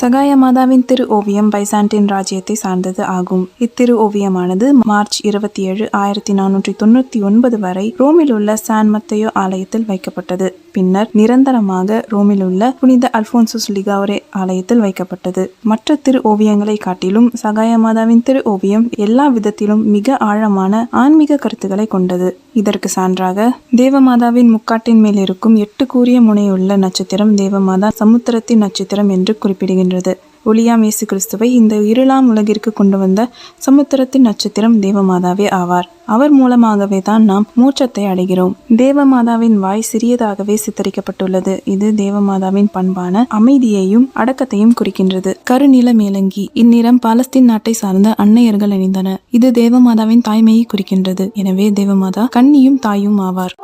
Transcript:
சகாய மாதாவின் திரு ஓவியம் பைசாண்டின் ராஜ்யத்தை சார்ந்தது ஆகும். இத்திரு ஓவியமானது மார்ச் இருபத்தி ஏழு ஆயிரத்தி நானூற்றி தொண்ணூத்தி ஒன்பது வரை ரோமில் உள்ள சான் மத்தையோ ஆலயத்தில் வைக்கப்பட்டது. பின்னர் நிரந்தரமாக ரோமில் உள்ள புனித அல்போன்சுஸ் லிகாவரே ஆலயத்தில் வைக்கப்பட்டது. மற்ற திரு ஓவியங்களை காட்டிலும் சகாய மாதாவின் திரு ஓவியம் எல்லா விதத்திலும் மிக ஆழமான ஆன்மீக கருத்துக்களை கொண்டது. இதற்கு சான்றாக தேவமாதாவின் முக்காட்டின் மேல் இருக்கும் எட்டு கூறிய முனையுள்ள நட்சத்திரம் தேவமாதா சமுத்திரத்தின் நட்சத்திரம் என்று குறிப்பிடுகின்றது ஒளியாம் இயேசு கிறிஸ்துவை இந்த இருளாம் உலகிற்கு கொண்டு வந்த சமுத்திரத்தின் நட்சத்திரம் தேவமாதாவே ஆவார். அவர் மூலமாகவே தான் நாம் மூச்சத்தை அடைகிறோம். தேவமாதாவின் வாய் சிறியதாகவே சித்தரிக்கப்பட்டுள்ளது. இது தேவமாதாவின் பண்பான அமைதியையும் அடக்கத்தையும் குறிக்கின்றது. கருநில மேலங்கி இந்நிறம் பாலஸ்தீன் நாட்டை சார்ந்த அன்னையர்கள் அணிந்தனர் இது தேவமாதாவின் தாய்மையை குறிக்கின்றது. எனவே தேவமாதா கன்னியும் தாயும் ஆவார்.